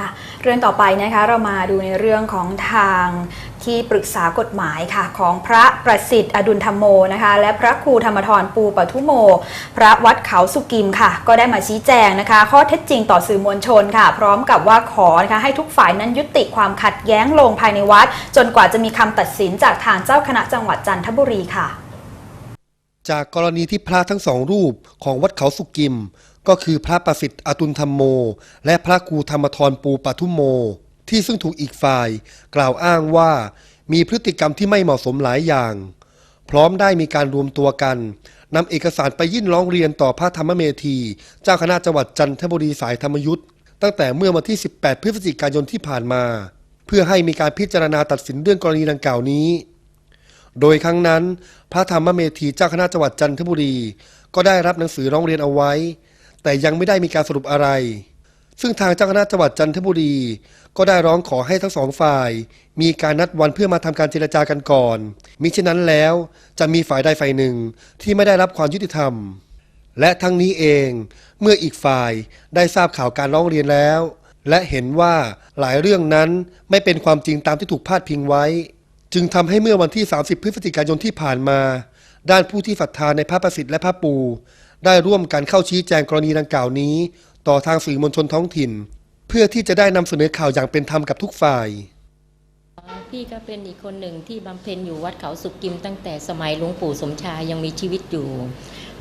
ค่ะ เรื่องต่อไปนะคะเรามาดูในเรื่องของทางที่ปรึกษากฎหมายค่ะ ของพระประสิทธิ์อดุลธรรมโมนะคะ และพระครูธรรมทรปูปทุโม พระวัดเขาสุกิมค่ะ ก็ได้มาชี้แจงนะคะ ข้อเท็จจริงต่อสื่อมวลชนค่ะ พร้อมกับว่าขอนะคะให้ทุกฝ่ายนั้นยุติความขัดแย้งลงภายในวัด จนกว่าจะมีคำตัดสินจากทางเจ้าคณะจังหวัดจันทบุรีค่ะ จากกรณีที่พระทั้งสองรูปของวัดเขาสุกิม ก็คือพระประสิทธิ์อตุลธรรมโม และพระครูธรรมทรปูปทุมโม ที่ซึ่งถูกอีกฝ่าย กล่าวอ้างว่ามีพฤติกรรมที่ไม่เหมาะสมหลายอย่าง พร้อมได้มีการรวมตัวกันนำเอกสารไปยื่นร้องเรียนต่อพระธรรมเมธี เจ้าคณะจังหวัดจันทบุรีสายธรรมยุทธ์ตั้งแต่เมื่อวันที่ 18 พฤศจิกายนที่ผ่านมา เพื่อให้มีการพิจารณาตัดสินเรื่องกรณีดังกล่าวนี้ โดยครั้งนั้น พระธรรมเมธีเจ้าคณะจังหวัดจันทบุรี ก็ได้รับหนังสือร้องเรียนเอาไว้ แต่ยังไม่ได้มีการสรุปอะไร ซึ่งทางเจ้าคณะจังหวัดจันทบุรี ก็ได้ร้องขอให้ทั้งสองฝ่าย มีการนัดวันเพื่อมาทำการเจรจากันก่อน มิฉะนั้นแล้วจะมีฝ่ายใดฝ่ายหนึ่งที่ไม่ได้รับความยุติธรรม และทั้งนี้เองเมื่ออีกฝ่ายได้ทราบข่าวการร้องเรียนแล้ว และเห็นว่าหลายเรื่องนั้นไม่เป็นความจริงตามที่ถูกพาดพิงไว้ จึงทำให้เมื่อวันที่ 30 พฤศจิกายนที่ผ่านมาด้านผู้ที่ศรัทธาในพระประสิทธิ์และพระปู ได้ร่วมกันเข้าชี้แจงกรณีดังกล่าวนี้ ต่อทางสื่อมวลชนท้องถิ่น เพื่อที่จะได้นำเสนอข่าวอย่างเป็นธรรมกับทุกฝ่ายพี่ก็เป็นอีกคนหนึ่งที่บำเพ็ญอยู่วัดเขาสุกิมตั้งแต่สมัยหลวงปู่สมชายยังมีชีวิตอยู่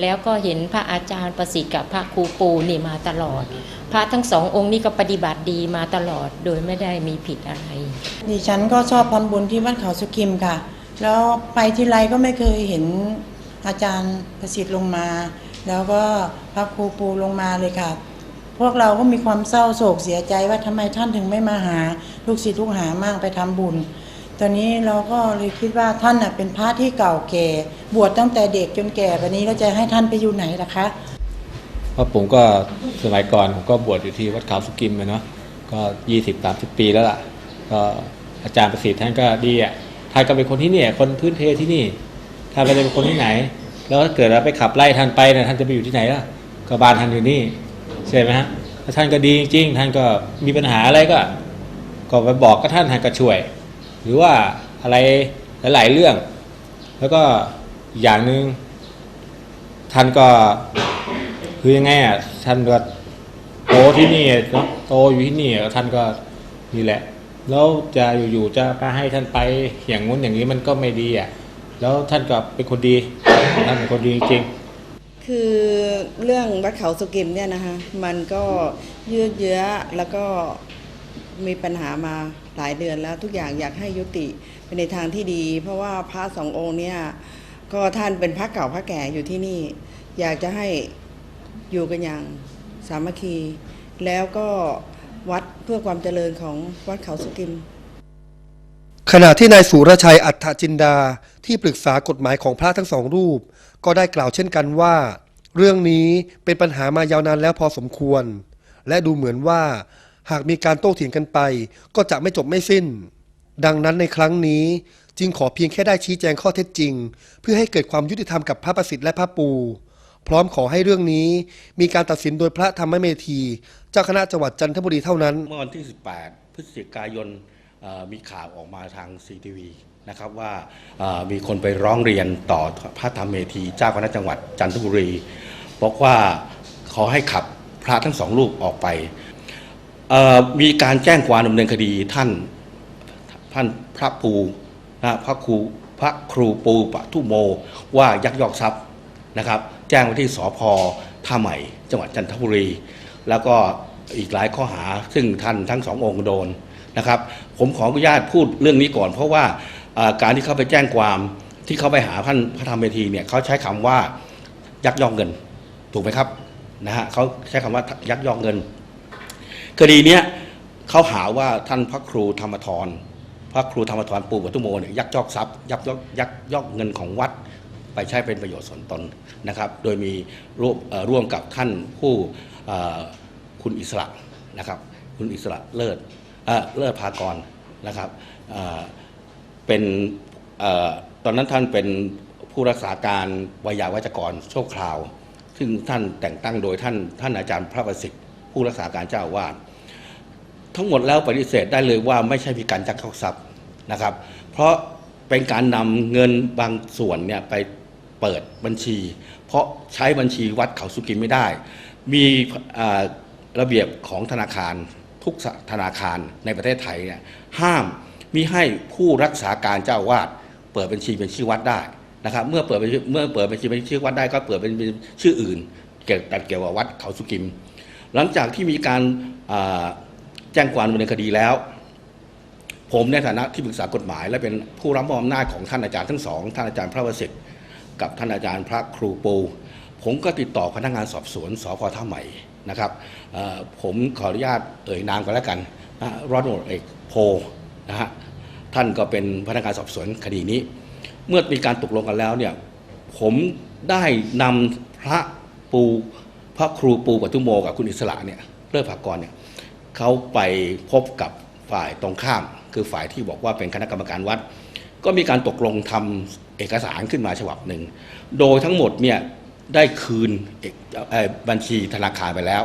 แล้วก็เห็นพระอาจารย์ประสิทธิ์กับพระครูปูนี่มาตลอด พระทั้งสององค์นี่ก็ปฏิบัติดีมาตลอดโดยไม่ได้มีผิดอะไร ดิฉันก็ชอบทำบุญที่วัดเขาสุกิมค่ะ แล้วไปที่ไรก็ไม่เคยเห็นอาจารย์ประสิทธิ์ลงมา แล้วก็พระครูปูลงมาเลยค่ะ พวกเราก็มีความเศร้าโศกเสียใจว่าทำไมท่านถึงไม่มาหาลูกศิษย์ลูกหามากไปทำบุญ ตอนนี้เราก็เลยคิดว่าท่านเป็นพระที่เก่าแก่ บวชตั้งแต่เด็กจนแก่วันนี้เราจะให้ท่านไปอยู่ไหนล่ะคะเพราะผมก็สมัยก่อนผมก็บวชอยู่ที่วัดขาวสุกิมอะเนาะก็ยี่สิบสามสิบปีแล้วล่ะ ก็อาจารย์ประสิทธิ์ท่านก็ดีอะท่านก็เป็นคนที่นี่คนพื้นเพที่นี่ท่านไม่ได้เป็นคนที่ไหน แล้วเกิดเราไปขับไล่ท่านไปนี่ยท่านจะไปอยู่ที่ไหนล่ะก็บ้านท่านอยู่นี่ใช่ไหมฮะถ้าท่านก็ดีจริงๆท่านก็มีปัญหาอะไรก็ ก็ไปบอกกับท่านท่านก็ช่วย หรือว่าอะไรหลาย ๆ เรื่อง แล้วก็อีกอย่างหนึ่งท่านก็คือยังไงอะท่านก็โตที่นี่เนาะโตอยู่ที่นี่ท่านก็นี่แหละ แล้วจะอยู่ๆจะไปให้ท่านไปอย่างงู้นอย่างนี้มันก็ไม่ดีอะ แล้วท่านก็เป็นคนดีท่านเป็นคนดีจริงๆคือเรื่องวัดเขาสุกิมเนี่ยนะคะมันก็ยืดเยื้อแล้วก็มีปัญหามาหลายเดือนแล้วทุกอย่างอยากให้ยุติไปในทางที่ดี เพราะว่าพระสององค์เนี่ยก็ท่านเป็นพระเก่าพระแก่อยู่ที่นี่ อยากจะให้อยู่กันอย่างสามัคคี แล้วก็วัดเพื่อความเจริญของวัดเขาสุกิม ขณะที่นายสุรชัยอัฏฐจินดาที่ปรึกษากฎหมายของพระทั้งสองรูป ก็ได้กล่าวเช่นกันว่า เรื่องนี้เป็นปัญหามายาวนานแล้วพอสมควร และดูเหมือนว่า หากมีการโต้เถียงกันไป ก็จะไม่จบไม่สิ้น ดังนั้นในครั้งนี้จึงขอเพียงแค่ได้ชี้แจงข้อเท็จจริง เพื่อให้เกิดความยุติธรรมกับพระประสิทธิ์และพระปู พร้อมขอให้เรื่องนี้ มีการตัดสินโดยพระธรรมเมธี เจ้าคณะจังหวัดจันทบุรีเท่านั้น เมื่อวันที่ 18 พฤศจิกายน มีข่าวออกมาทางซีทีวีนะครับว่ามีคนไปร้องเรียนต่อพระธรรมเมธีเจ้าคณะจังหวัดจันทบุรีบอกว่าขอให้ขับพระทั้งสองรูปออกไป มีการแจ้งความดำเนินคดีท่านท่านพระปูนะพระครูพระครูปูปะทุโมว่ายักยอกทรัพย์นะครับ แจ้งไว้ที่สพท่าใหม่ จังหวัดจันทบุรี แล้วก็อีกหลายข้อหาซึ่งท่านทั้งสององค์โดน นะครับ ผมขออนุญาตพูดเรื่องนี้ก่อน เพราะว่าการที่เขาไปแจ้งความที่เขาไปหาท่านพระธรรมเมธีเนี่ยเขาใช้คำว่ายักยอกเงิน ถูกไหมครับนะฮะเขาใช้คำว่ายักยอกเงิน คดีเนี้ยเขาหาว่าท่านพระครูธรรมทรพระครูธรรมทรปู่วัตุโมเนี่ยยักยอกทรัพย์ยักยอกยักยอกเงินของวัดไปใช้เป็นประโยชน์ส่วนตนนะครับ โดยมีร่วมร่วมกับท่านผู้คุณอิสระนะครับ คุณอิสระเลิศ เอ่อเลิศพากรนะครับเป็นอตอนนั้นท่านเป็นผู้รักษาการวิยาวัจกรโชั่วคราว ซึ่งท่านแต่งตั้งโดยท่านท่านอาจารย์พระประสิทธิ์ผู้รักษาการเจ้าอาวาสทั้งหมดแล้วปฏิเสธได้เลยว่าไม่ใช่มีการจักเข้าทรัพย์นะครับ เพราะเป็นการนำเงินบางส่วนเนี่ยไปเปิดบัญชี เพราะใช้บัญชีวัดเขาสุกิมไม่ได้ มีระเบียบของธนาคาร ทุกธนาคารในประเทศไทยเนี่ยห้ามมิให้ผู้รักษาการเจ้าวาดเปิดบัญชีเป็นชื่อวัดได้นะครับเมื่อเปิดเมื่อเปิดบัญชีเป็นชื่อวัดได้ก็เปิดเป็นชื่ออื่น เกี่ยวกับเกี่ยวกับวัดเขาสุกิม หลังจากที่มีการแจ้งความดำเนินคดีแล้ว ผมในฐานะที่ปรึกษากฎหมาย และเป็นผู้รับมอบอำนาจของท่านอาจารย์ทั้งสองท่านอาจารย์พระวสิทธิ์กับท่านอาจารย์พระครูปู ผมก็ติดต่อพนักงานสอบสวนสพท่าใหม่ นะครับผมขออนุญาตเอ่ยนามกันแล้วกันนะร้อยตำรวจเอกโพนะฮะท่านก็เป็นพนักงานสอบสวนคดีนี้ เมื่อมีการตกลงกันแล้วเนี่ยผมได้นำพระปูพระครูปูปัทุโมกับคุณอิสระเนี่ยเลิศภากรเนี่ยเขาไปพบกับฝ่ายตรงข้าม คือฝ่ายที่บอกว่าเป็นคณะกรรมการวัด ก็มีการตกลงทำเอกสารขึ้นมาฉบับหนึ่ง โดยทั้งหมดเนี่ย ได้คืนบัญชีธนาคารไปแล้ว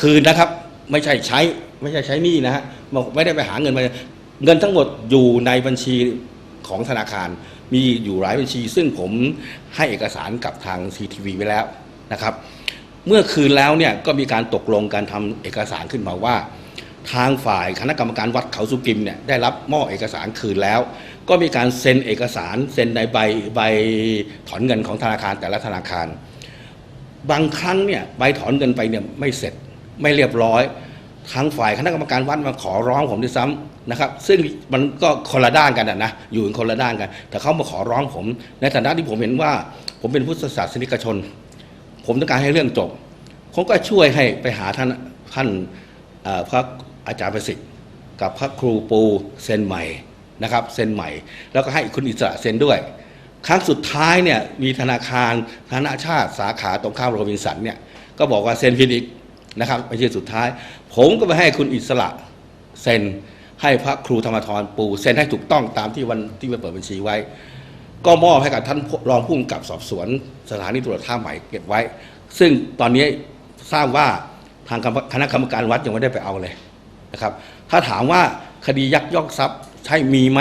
คืนนะครับไม่ใช่ใช้ไม่ใช่ใช้หนี้นะฮะบอกไม่ได้ไปหาเงินมาเงินทั้งหมดอยู่ในบัญชีของธนาคาร มีอยู่หลายบัญชี ซึ่งผมให้เอกสารกับทางซีทีวีไว้แล้วนะครับ เมื่อคืนแล้วเนี่ยก็มีการตกลงการทำเอกสารขึ้นมาว่า ทางฝ่ายคณะกรรมการวัดเขาสุกิมเนี่ยได้รับมอบเอกสารคืนแล้ว ก็มีการเซ็นเอกสารเซ็นในใบใบถอนเงินของธนาคารแต่ละธนาคาร บางครั้งเนี่ยใบถอนเงินไปเนี่ยไม่เสร็จไม่เรียบร้อยทางฝ่ายคณะกรรมการวัดมาขอร้องผมด้วยซ้ำนะครับ ซึ่งมันก็คนละด้านกันนะอยู่คนละด้านกัน แต่เขามาขอร้องผม ในฐานะที่ผมเห็นว่า ผมเป็นพุทธศาสนิกชน ผมต้องการให้เรื่องจบผมก็ช่วยให้ไปหาท่านท่านพระอาจารย์ประสิทธิ์ กับพระครูปูเซนใหม่นะครับเซนใหม่ แล้วก็ให้คุณอิสระเซนด้วย ครั้งสุดท้ายเนี่ยมีธนาคารธนาชาติสาขาตรงข้ามโรบินสันเนี่ยก็บอกว่าเซ็นผิดอีกนะครับไม่ใช่สุดท้าย ผมก็ไปให้คุณอิสระเซ็นให้พระครูธรรมทรปูเซ็นให้ถูกต้องตามที่วันที่ไปเปิดบัญชีไว้ ก็มอบให้กับท่านรองผู้กำกับสอบสวนสถานีตำรวจท่าใหม่เก็บไว้ ซึ่งตอนนี้ทราบว่าทางคณะกรรมการวัดยังไม่ได้ไปเอาเลยนะครับ ถ้าถามว่าคดียักยอกทรัพย์ใช่มีไหม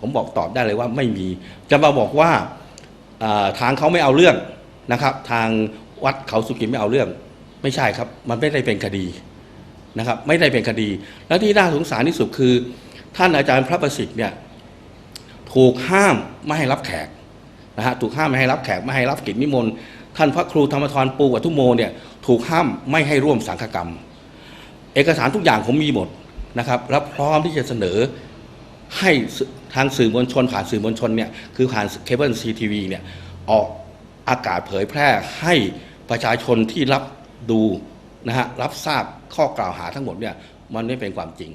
ผมบอกตอบได้เลยว่าไม่มี จะมาบอกว่าทางเขาไม่เอาเรื่องนะครับ ทางวัดเขาสุกิมไม่เอาเรื่อง ไม่ใช่ครับ มันไม่ได้เป็นคดีนะครับ ไม่ได้เป็นคดี แล้วที่น่าสงสารที่สุดคือ ท่านอาจารย์พระประสิทธิ์เนี่ยถูกห้ามไม่ให้รับแขกนะฮะถูกห้ามไม่ให้รับแขกไม่ให้รับกิจนิมนต์ท่านพระครูธรรมทรปูวัทุโมเนี่ยถูกห้ามไม่ให้ร่วมสังฆกรรม เอกสารทุกอย่างผมมีหมดนะครับ และพร้อมที่จะเสนอ ให้ทางสื่อมวลชน ผ่านสื่อมวลชนเนี่ยคือผ่านเคเบิลซีทีวีเนี่ยออกอากาศเผยแพร่ให้ประชาชนที่รับดูนะฮะรับทราบข้อกล่าวหาทั้งหมดเนี่ยมันไม่เป็นความจริง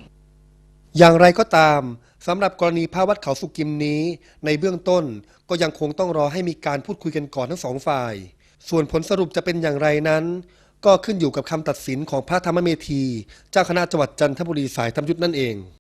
อย่างไรก็ตามสำหรับกรณีพระวัดเขาสุกิมนี้ ในเบื้องต้นก็ยังคงต้องรอให้มีการพูดคุยกันก่อนทั้งสองฝ่าย ส่วนผลสรุปจะเป็นอย่างไรนั้น ก็ขึ้นอยู่กับคำตัดสินของพระธรรมเมธี เจ้าคณะจังหวัดจันทบุรีสายธรรมยุทธนั่นเอง